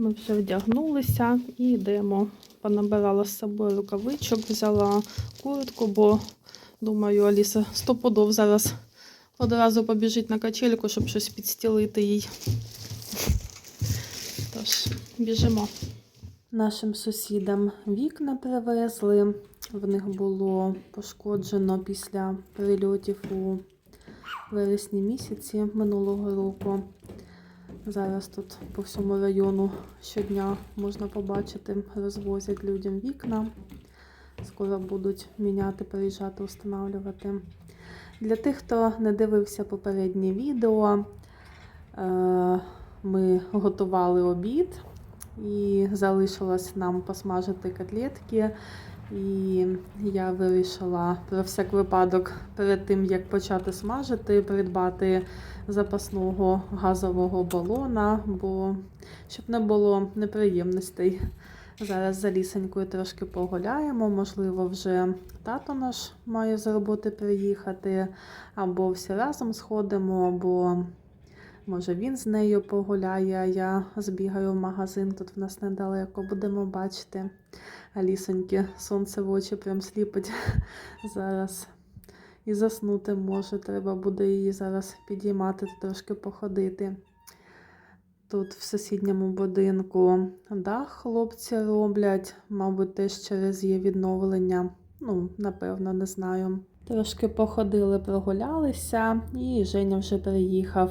Ми вже вдягнулися і йдемо. Понабирала з собою рукавичок, взяла куртку, бо думаю, Аліса стопудов зараз одразу побіжить на качельку, щоб щось підстілити їй. Тож, біжимо. Нашим сусідам вікна привезли. В них було пошкоджено після прильотів у вересні місяці минулого року. Зараз тут по всьому району щодня можна побачити, розвозять людям вікна. Скоро будуть міняти, приїжджати, встановлювати. Для тих, хто не дивився попереднє відео, е, ми готували обід і залишилось нам посмажити котлетки. І я вирішила про всяк випадок перед тим, як почати смажити, придбати запасного газового балона, бо щоб не було неприємностей. Зараз за лісенькою трошки погуляємо. Можливо, вже тато наш має з роботи приїхати, або всі разом сходимо, або може він з нею погуляє, а я збігаю в магазин. Тут в нас недалеко будемо бачити. Алісоньки, сонце в очі прям сліпить зараз. І заснути може. Треба буде її зараз підіймати, трошки походити. Тут в сусідньому будинку дах хлопці роблять, мабуть, теж через є відновлення. Ну, напевно, не знаю. Трошки походили, прогулялися, і Женя вже приїхав.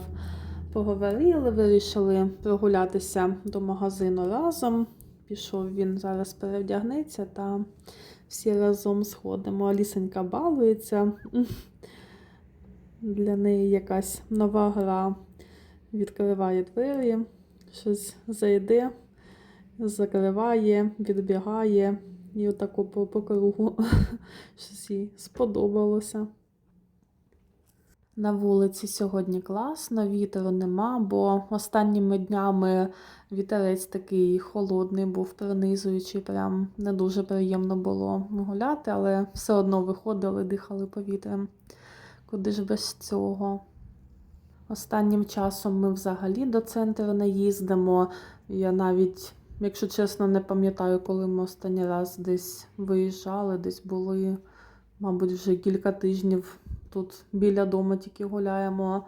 Поговорили, вирішили прогулятися до магазину разом. Пішов він зараз перевдягнеться та всі разом сходимо. Алісенька балується. Для неї якась нова гра. Відкриває двері, щось зайде, закриває, відбігає і отако по, по кругу щось їй сподобалося. На вулиці сьогодні класно, вітру нема, бо останніми днями вітерець такий холодний був, пронизуючий, прям не дуже приємно було гуляти, але все одно виходили, дихали повітрям. Куди ж без цього? Останнім часом ми взагалі до центру не їздимо. Я навіть, якщо чесно, не пам'ятаю, коли ми останній раз десь виїжджали, десь були, мабуть, вже кілька тижнів тут біля дому тільки гуляємо,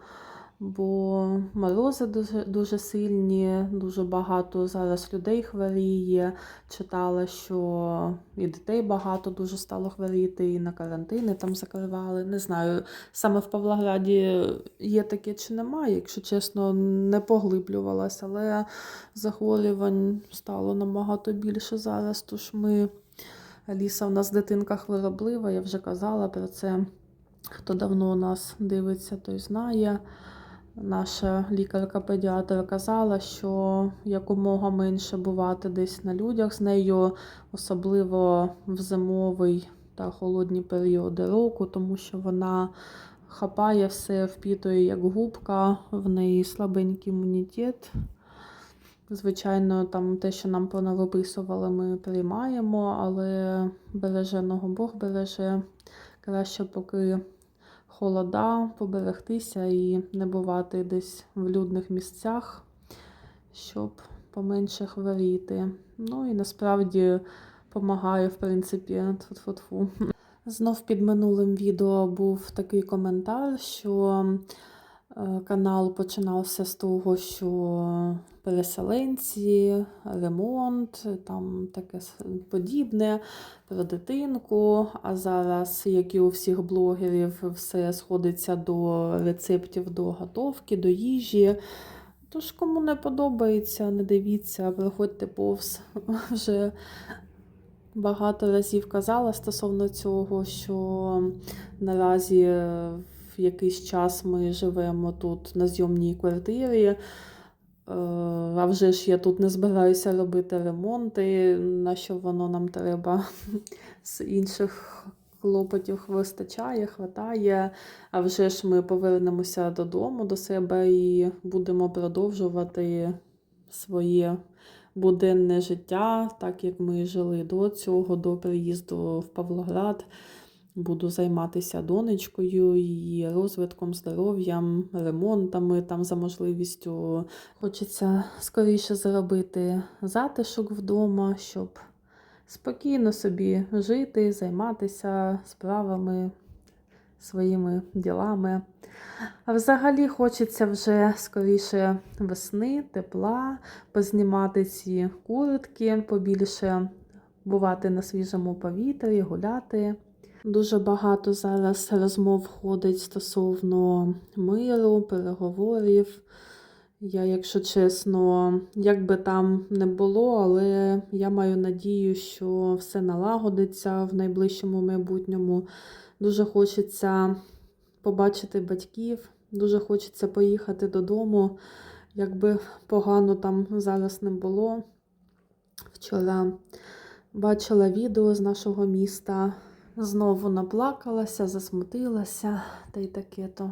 бо морози дуже, дуже сильні, дуже багато зараз людей хворіє. Читала, що і дітей багато дуже стало хворіти, і на карантини там закривали. Не знаю, саме в Павлограді є таке чи немає, якщо чесно, не поглиблювалася, але захворювань стало набагато більше зараз. Тож ми. Аліса у нас дитинка хвороблива, я вже казала про це. Хто давно нас дивиться, той знає. Наша лікарка-педіатр казала, що якомога менше бувати десь на людях з нею, особливо в зимовий та холодні періоди року, тому що вона хапає все, впітує як губка, в неї слабенький імунітет. Звичайно, там те, що нам понавиписували, ми приймаємо, але береженого Бог береже. Краще поки холода, поберегтися і не бувати десь в людних місцях, щоб поменше хворіти. Ну і насправді допомагає, в принципі, тфу-тфу-тфу. Знов під минулим відео був такий коментар, що канал починався з того, що переселенці, ремонт, там таке подібне про дитинку. А зараз, як і у всіх блогерів, все сходиться до рецептів до готовки, до їжі. Тож, кому не подобається, не дивіться, проходьте повз. Вже багато разів казала стосовно цього, що наразі якийсь час ми живемо тут на зйомній квартирі. Е, А вже ж я тут не збираюся робити ремонти, на що воно нам треба з інших клопотів вистачає, хватає. А вже ж ми повернемося додому до себе і будемо продовжувати своє буденне життя, так як ми жили до цього, до приїзду в Павлоград. Буду займатися донечкою, її розвитком, здоров'ям, ремонтами там за можливістю. Хочеться скоріше зробити затишок вдома, щоб спокійно собі жити, займатися справами, своїми ділами. А взагалі хочеться вже скоріше весни, тепла, познімати ці куртки, побільше бувати на свіжому повітрі, гуляти. Дуже багато зараз розмов ходить стосовно миру, переговорів. Я, якщо чесно, як би там не було, але я маю надію, що все налагодиться в найближчому майбутньому. Дуже хочеться побачити батьків, дуже хочеться поїхати додому. Якби погано там зараз не було. Вчора бачила відео з нашого міста, знову наплакалася, засмутилася та й таке то.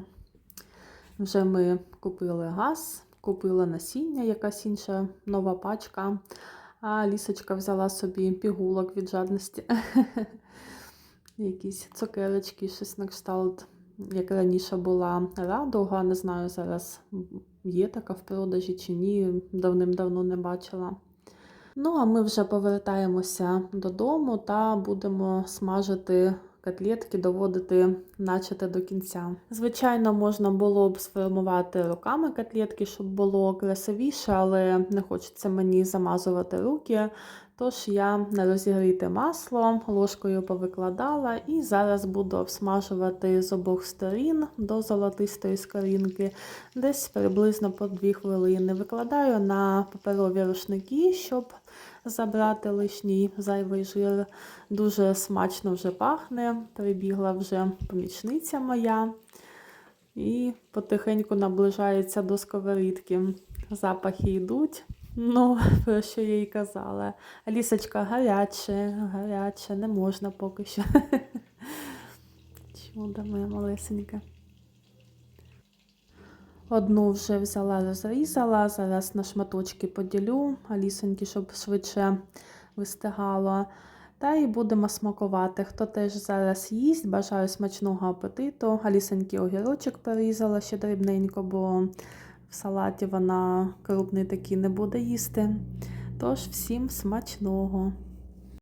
Вже ми купили газ, купила насіння, якась інша нова пачка. А лісочка взяла собі пігулок від жадності. Якісь цукерочки, щось на кшталт. Як раніше була радуга, не знаю, зараз є така в продажі чи ні, давним-давно не бачила. Ну, а ми вже повертаємося додому та будемо смажити котлетки, доводити начати до кінця. Звичайно, можна було б сформувати руками котлетки, щоб було красивіше, але не хочеться мені замазувати руки. Тож я на розігріте масло ложкою повикладала і зараз буду обсмажувати з обох сторін до золотистої скоринки, десь приблизно по 2 хвилини. Викладаю на паперові рушники, щоб забрати лишній зайвий жир. Дуже смачно вже пахне. Прибігла вже помічниця моя і потихеньку наближається до сковорідки. Запахи йдуть. Ну, про що я їй казала. Алісочка, гаряче, гаряче, не можна поки що. Чудо моя малесенька. Одну вже взяла, розрізала, зараз на шматочки поділю, Алісоньки, щоб швидше вистигало. Та і будемо смакувати. Хто теж зараз їсть, бажаю смачного апетиту. Алісоньки огірочок порізала ще дрібненько, бо в салаті вона крупний такий не буде їсти. Тож, всім смачного!